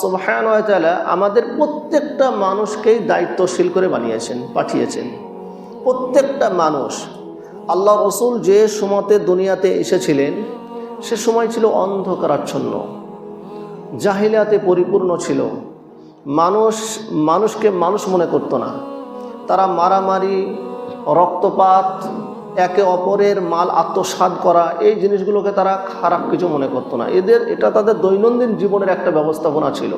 সুবহান ওয়া আমাদের প্রত্যেকটা মানুষকেই দায়িত্বশীল করে বানিয়েছেন, পাঠিয়েছেন। প্রত্যেকটা মানুষ, আল্লাহ রসুল যে সময়তে দুনিয়াতে এসেছিলেন, সে সময় ছিল অন্ধকারাচ্ছন্ন, জাহিলিয়াতে পরিপূর্ণ ছিল। মানুষ, মানুষকে মানুষ মনে করতো না। তারা মারামারি, রক্তপাত একে অপরের মাল আত্মসাৎ করা, এই জিনিসগুলোকে তারা খারাপ কিছু মনে করতো না। এদের, এটা তাদের দৈনন্দিন জীবনের একটা ব্যবস্থাপনা ছিল।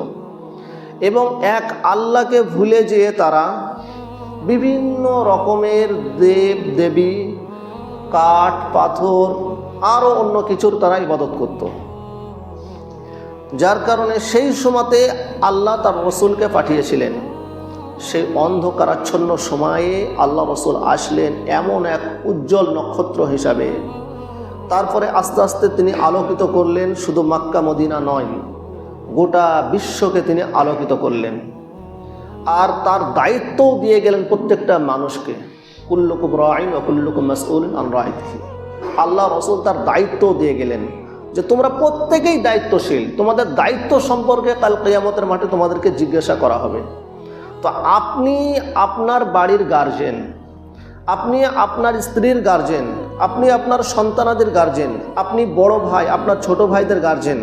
এবং এক আল্লাহকে ভুলে যেয়ে তারা বিভিন্ন রকমের দেব, দেবী, কাঠ, পাথর আরও অন্য কিছুর তারা ইবাদত করত। যার কারণে সেই সময়তে আল্লাহ তার রসুলকে পাঠিয়েছিলেন। সেই অন্ধকারাচ্ছন্ন সময়ে আল্লাহ রসুল আসলেন এমন এক উজ্জ্বল নক্ষত্র হিসাবে। তারপরে আস্তে আস্তে তিনি আলোকিত করলেন, শুধু মাক্কা মদিনা নয়, গোটা বিশ্বকে তিনি আলোকিত করলেন। আর তার দায়িত্বও দিয়ে গেলেন প্রত্যেকটা মানুষকে। কুল্লুকুম রাইন ও কুল্লুকুম মাসউল আন রাইতিহি আল্লাহ রসুল তার দায়িত্বও দিয়ে গেলেন যে তোমরা প্রত্যেকেই দায়িত্বশীল, তোমাদের দায়িত্ব সম্পর্কে কাল কেয়ামতের মাঠে তোমাদেরকে জিজ্ঞাসা করা হবে। তো আপনি আপনার বাড়ির গার্জেন আপনি আপনার স্ত্রীর গার্জেন আপনি আপনার সন্তানাদের গার্জেন আপনি বড় ভাই, আপনার ছোট ভাইদের গার্জেন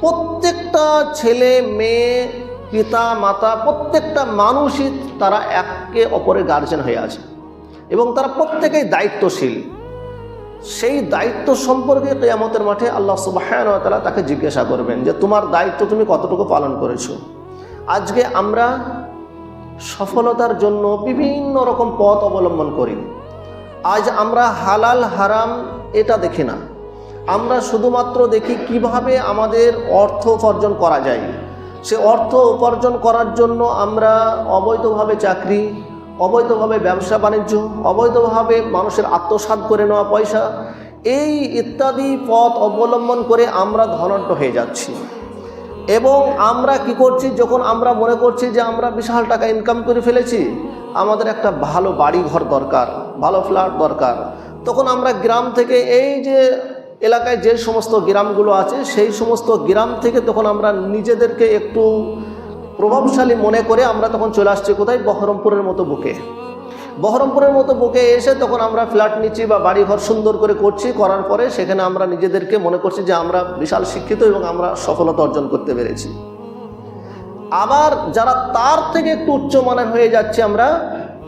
প্রত্যেকটা ছেলে, মেয়ে, পিতা, মাতা, প্রত্যেকটা মানুষই তারা একে অপরের গার্জেন হয়ে আছে এবং তারা প্রত্যেকেই দায়িত্বশীল। সেই দায়িত্ব সম্পর্কে কেয়ামতের মাঠে আল্লাহ সুবাহান তালা তাকে জিজ্ঞাসা করবেন যে, তোমার দায়িত্ব তুমি কতটুকু পালন করেছ? আজকে আমরা সফলতার জন্য বিভিন্ন রকম পথ অবলম্বন করি। আজ আমরা হালাল, হারাম এটা দেখি না। আমরা শুধুমাত্র দেখি কীভাবে আমাদের অর্থ উপার্জন করা যায়। সে অর্থ উপার্জন করার জন্য আমরা অবৈধভাবে চাকরি, অবৈধভাবে ব্যবসা বাণিজ্য, অবৈধভাবে মানুষের আত্মসাৎ করে নেওয়া পয়সা, এই ইত্যাদি পথ অবলম্বন করে আমরা ধনাঢ্য হয়ে যাচ্ছি। এবং আমরা কি করছি? যখন আমরা মনে করছি যে আমরা বিশাল টাকা ইনকাম করে ফেলেছি, আমাদের একটা ভালো বাড়ি ঘর দরকার, ভালো ফ্ল্যাট দরকার। তখন আমরা গ্রাম থেকে এই যে এলাকায় যে সমস্ত গ্রামগুলো আছে, সেই সমস্ত গ্রাম থেকে তখন আমরা নিজেদেরকে একটু প্রভাবশালী মনে করে আমরা তখন চলে আসছি কোথায়? বহরমপুরের মতো বুকে। বহরমপুরের মতো বুকে এসে তখন আমরা ফ্ল্যাট নিচ্ছি বা বাড়িঘর সুন্দর করে করছি, করার পরে সেখানে আমরা নিজেদেরকে মনে করছি যে আমরা বিশাল শিক্ষিত এবং আমরা সফলতা অর্জন করতে পেরেছি। আবার যারা তার থেকে একটু উচ্চমানের হয়ে যাচ্ছে আমরা,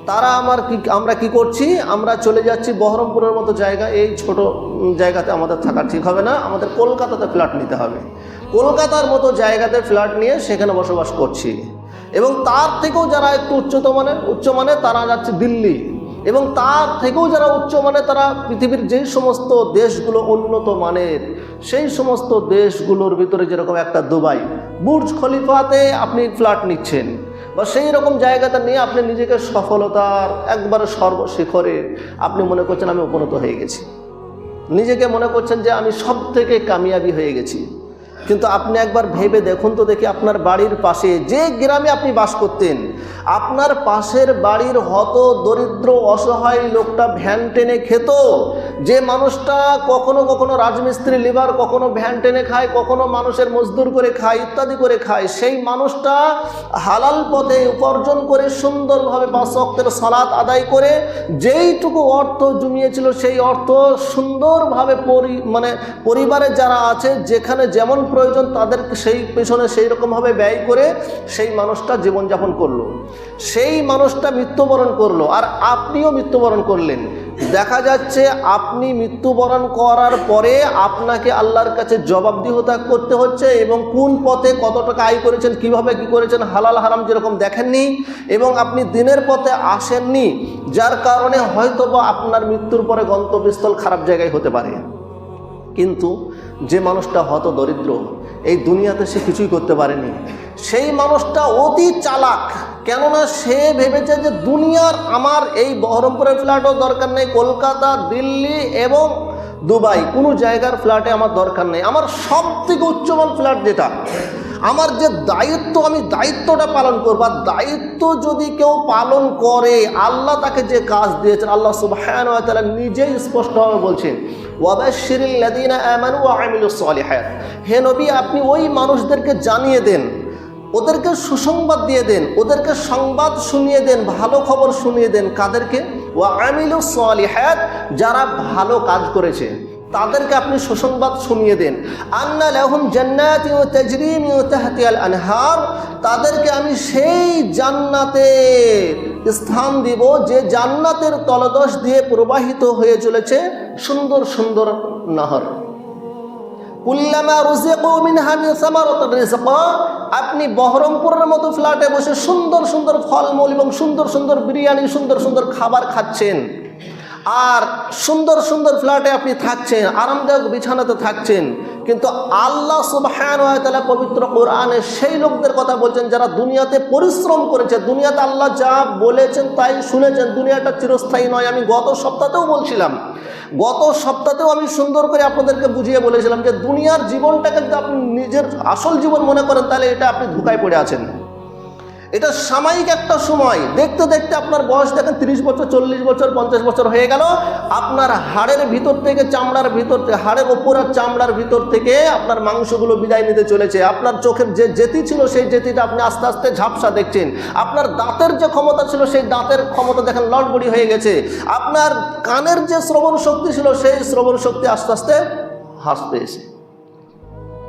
তারা আমার কি, আমরা কি করছি? আমরা চলে যাচ্ছি বহরমপুরের মতো জায়গা, এই ছোট জায়গাতে আমাদের থাকা ঠিক হবে না, আমাদের কলকাতাতে ফ্ল্যাট নিতে হবে। কলকাতার মতো জায়গাতে ফ্ল্যাট নিয়ে সেখানে বসবাস করছি। এবং তার থেকেও যারা একটু উচ্চতমানের উচ্চমানের তারা যাচ্ছে দিল্লি। এবং তার থেকেও যারা উচ্চমানের তারা পৃথিবীর যে সমস্ত দেশগুলো উন্নত মানের, সেই সমস্ত দেশগুলোর ভিতরে যেরকম একটা দুবাই, বুর্জ খলিফাতে আপনি ফ্ল্যাট নিচ্ছেন বা সেই রকম জায়গাটা নিয়ে আপনি নিজেকে সফলতার একবারে সর্বশিখরে আপনি মনে করছেন আমি উপনীত হয়ে গেছি। নিজেকে মনে করছেন যে আমি সব থেকে কামিয়াবি হয়ে গেছি। কিন্তু আপনি একবার ভেবে দেখুন তো দেখি আপনার বাড়ির পাশে, যে গ্রামে আপনি বাস করতেন, আপনার পাশের বাড়ির হত দরিদ্র অসহায় লোকটা ভ্যান টেনে খেত। যে মানুষটা কখনো কখনো রাজমিস্ত্রি লিভার কখনো ভ্যান টেনে খায়, কখনো মানুষের মজদুর করে খায়, ইত্যাদি করে খায়, সেই মানুষটা হালাল পথে উপার্জন করে সুন্দরভাবে পাঁচ অক্টের সালাত আদায় করে, যেইটুকু অর্থ জমিয়েছিল সেই অর্থ সুন্দরভাবে পরি মানে পরিবারে যারা আছে, যেখানে যেমন প্রয়োজন তাদের সেই পেছনে সেই রকমভাবে ব্যয় করে সেই মানুষটা জীবনযাপন করল। সেই মানুষটা মৃত্যুবরণ করল আর আপনিও মৃত্যুবরণ করলেন। দেখা যাচ্ছে আপনি মৃত্যুবরণ করার পরে আপনাকে আল্লাহর কাছে জবাবদিহতা করতে হচ্ছে এবং কোন পথে কত টাকা আয় করেছেন, কীভাবে কি করেছেন, হালাল, হারাম যেরকম দেখেননি এবং আপনি দিনের পথে আসেননি, যার কারণে হয়তোবা আপনার মৃত্যুর পরে গন্তব্যস্থল খারাপ জায়গায় হতে পারে। কিন্তু যে মানুষটা হত দরিদ্র, এই দুনিয়াতে সে কিছুই করতে পারেনি। সেই মানুষটা অতি চালাক, কেননা সে ভেবেছে যে দুনিয়ার আমার এই বহরমপুরের ফ্ল্যাটও দরকার নেই, কলকাতা, দিল্লি এবং দুবাই। কোনো জায়গার ফ্ল্যাটে আমার দরকার নেই। আমার সব থেকে উচ্চমান ফ্ল্যাট যেটা আমার যে দায়িত্ব, আমি দায়িত্বটা পালন করব। আর দায়িত্ব যদি কেউ পালন করে, আল্লাহ তাকে যে কাজ দিয়েছেন, আল্লাহ সুবহান তাআলা নিজেই স্পষ্টভাবে বলছেন হে নবী, আপনি ওই মানুষদেরকে জানিয়ে দেন, ওদেরকে সুসংবাদ দিয়ে দেন, ওদেরকে সংবাদ শুনিয়ে দেন, ভালো খবর শুনিয়ে দেন। কাদেরকে? ও আমিলু সালিহাত, যারা ভালো কাজ করেছে। তাদেরকে আপনি সুসংবাদ শুনিয়ে দেন। আন্না লাহুম জান্নাতি ও তাজরিম ও তাহতিয়াল আনহার, তাদেরকে আমি সেই জান্নাতে স্থান দিব যে জান্নাতের তলদশ দিয়ে প্রবাহিত হয়ে চলেছে সুন্দর সুন্দর নহর। কুল্লামা রুজিকু মিনহা মিন সামারাতির রিজকা, আপনি বহরমপুরের মতো ফ্ল্যাটে বসে সুন্দর সুন্দর ফলমূল এবং সুন্দর সুন্দর বিরিয়ানি, সুন্দর সুন্দর খাবার খাচ্ছেন। আর সুন্দর সুন্দর ফ্ল্যাটে আপনি থাকছেন, আরামদায়ক বিছানাতে থাকছেন, কিন্তু আল্লাহ তাআলা পবিত্র কোরআনে সেই লোকদের কথা বলছেন যারা দুনিয়াতে পরিশ্রম করেছে। দুনিয়াতে আল্লাহ যা বলেছেন তাই শুনেছেন, দুনিয়াটা চিরস্থায়ী নয়। আমি গত সপ্তাহতেও বলছিলাম, গত সপ্তাহতেও আমি সুন্দর করে আপনাদেরকে বুঝিয়ে বলেছিলাম যে দুনিয়ার জীবনটাকে যদি আপনি নিজের আসল জীবন মনে করেন, তাহলে এটা আপনি ধোকায় পড়ে আছেন। এটা সাময়িক একটা সময়। দেখতে দেখতে আপনার বয়স দেখেন তিরিশ বছর, চল্লিশ বছর, পঞ্চাশ বছর হয়ে গেল। আপনার হাড়ের ভিতর থেকে চামড়ার ভিতর থেকে, হাড়ের ওপর আর চামড়ার ভিতর থেকে আপনার মাংসগুলো বিদায় নিতে চলেছে। আপনার চোখের যে জেতি ছিল, সেই জেতিটা আপনি আস্তে আস্তে ঝাপসা দেখছেন। আপনার দাঁতের যে ক্ষমতা ছিল, সেই দাঁতের ক্ষমতা দেখেন লটবড়ি হয়ে গেছে। আপনার কানের যে শ্রবণ শক্তি ছিল, সেই শ্রবণ শক্তি আস্তে আস্তে হ্রাস পেয়েছে।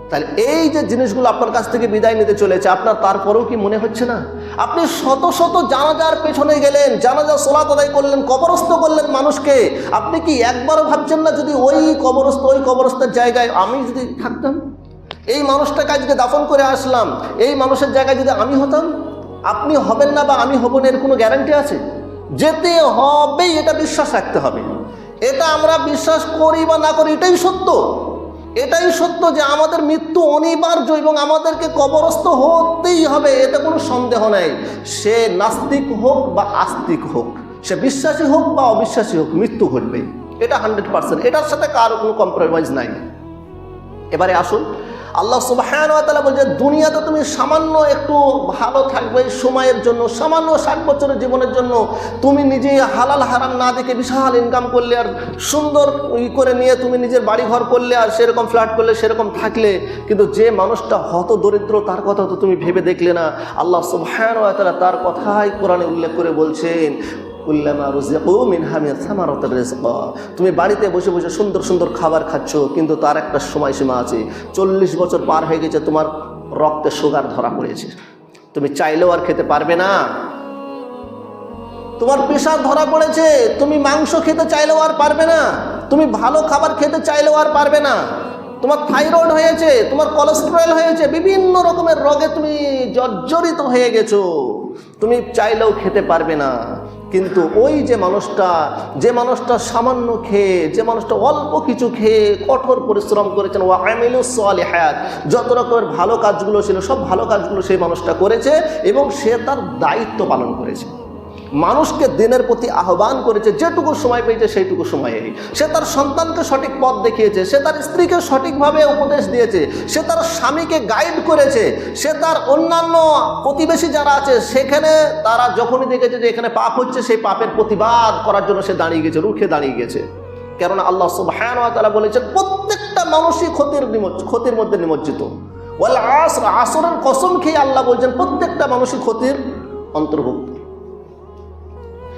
তাহলে এই যে জিনিসগুলো আপনার কাছ থেকে বিদায় নিতে চলেছে, আপনার তারপরেও কি মনে হচ্ছে না? আপনি শত শত জানাজার পেছনে গেলেন, জানাজা সোলাত আদায় করলেন, কবরস্থ করলেন মানুষকে। আপনি কি একবারও ভাবছেন না যদি ওই কবরস্থ, ওই কবরস্থের জায়গায় আমি যদি থাকতাম? এই মানুষটাকে আজকে দাফন করে আসলাম, এই মানুষের জায়গায় যদি আমি হতাম? আপনি হবেন না বা আমি হব না, এর কোনো গ্যারান্টি আছে? যেতে হবেই, এটা বিশ্বাস রাখতে হবে। এটা আমরা বিশ্বাস করি বা না করি, এটাই সত্য। এটাই সত্য যে আমাদের মৃত্যু অনিবার্য এবং আমাদেরকে কবরস্থ হতেই হবে, এতে কোনো সন্দেহ নাই। সে নাস্তিক হোক বা আস্তিক হোক, সে বিশ্বাসী হোক বা অবিশ্বাসী হোক, মৃত্যু ঘটবে এটা হান্ড্রেড পার্সেন্ট এটার সাথে কারও কোনো কম্প্রোমাইজ নাই। এবারে আসুন আল্লাহ সুবাহান তালা বলছে, দুনিয়াতে তুমি সামান্য একটু ভালো থাকবে, সময়ের জন্য, সামান্য ষাট বছরের জীবনের জন্য। তুমি নিজে হালাল হারাম না দেখে বিশাল ইনকাম করলে আর সুন্দর ই করে নিয়ে তুমি নিজের বাড়ি ঘর করলে আর সেরকম ফ্ল্যাট করলে, সেরকম থাকলে। কিন্তু যে মানুষটা হত দরিদ্র, তার কথা তো তুমি ভেবে দেখলে না। আল্লাহ সুবাহান তালা তার কথাই কোরআনে উল্লেখ করে বলছেন উল্লামা তুমি বাড়িতে বসে বসে সুন্দর সুন্দর খাবার খাচ্ছ, কিন্তু তার একটা সময়সীমা আছে। চল্লিশ বছর পার হয়ে গেছে, তোমার রক্তে সুগার ধরা পড়েছে। তুমি চাইলেও আর খেতে পারবে না। তোমার প্রেশার ধরা পড়েছে, তুমি মাংস খেতে চাইলেও আর পারবে না। তুমি ভালো খাবার খেতে চাইলেও আর পারবে না। তোমার থাইরয়েড হয়েছে, তোমার কোলেস্টেরল হয়েছে, বিভিন্ন রকমের রোগে তুমি জর্জরিত হয়ে গেছো। তুমি চাইলেও খেতে পারবে না। কিন্তু ওই যে মানুষটা যে মানুষটা সামান্য খেয়ে, যে মানুষটা অল্প কিছু খেয়ে কঠোর পরিশ্রম করেছেন ও আমিলু হায়াত যত রকমের ভালো কাজগুলো ছিল, সব ভালো কাজগুলো সেই মানুষটা করেছে এবং সে তার দায়িত্ব পালন করেছে। মানুষকে দিনের প্রতি আহ্বান করেছে, যেটুকু সময় পেয়েছে সেইটুকু সময়ে সে তার সন্তানকে সঠিক পথ দেখিয়েছে, সে তার স্ত্রীকে সঠিকভাবে উপদেশ দিয়েছে, সে তার স্বামীকে গাইড করেছে, সে তার অন্যান্য প্রতিবেশী যারা আছে, সেখানে তারা যখনই দেখেছে যে এখানে পাপ হচ্ছে, সেই পাপের প্রতিবাদ করার জন্য সে দাঁড়িয়ে গেছে, রুখে দাঁড়িয়ে গেছে। কেননা আল্লাহ সুবহান তারা বলেছেন, প্রত্যেকটা মানুষই ক্ষতির ক্ষতির মধ্যে নিমজ্জিত। ওয়াল আসর, আসরের কসম খেয়ে আল্লাহ বলছেন, প্রত্যেকটা মানুষই ক্ষতির অন্তর্ভুক্ত।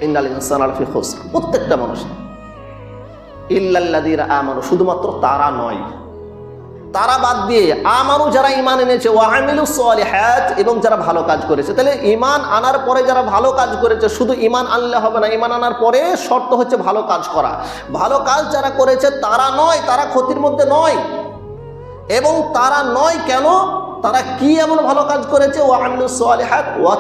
ইন্নাল ইনসান আলফি খোসর। প্রত্যেকটা মানুষ। ইল্লাল্লাদিরা আমানু, শুধুমাত্র তারা নয়। তারা বাদ দিয়ে আমানু যারা ইমান এনেছে ও আমিলু সালিহাত, এবং যারা ভালো কাজ করেছে, তাহলে ইমান আনার পরে যারা ভালো কাজ করেছে, শুধু ইমান আনলে হবে না ইমান আনার পরে শর্ত হচ্ছে ভালো কাজ করা। ভালো কাজ যারা করেছে, তারা নয়, তারা ক্ষতির মধ্যে নয়। এবং তারা নয় কেন? তারা কি এমন ভালো কাজ করেছে? ও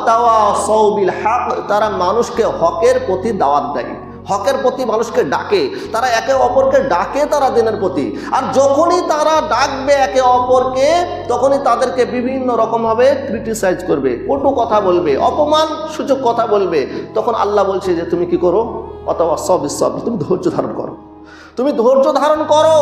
তারা মানুষকে হকের প্রতি দাওয়াত দেয়। হকের প্রতি মানুষকে ডাকে। তারা একে অপরকে ডাকে তারা দিনের প্রতি। আর যখনই তারা ডাকবে একে অপরকে, তখনই তাদেরকে বিভিন্ন রকমভাবে ক্রিটিসাইজ করবে। কটু কথা বলবে, অপমান সূচক কথা বলবে। তখন আল্লাহ বলছে যে, তুমি কি করো? অথবা সব সব তুমি ধৈর্য ধারণ করো। তুমি ধৈর্য ধারণ করো।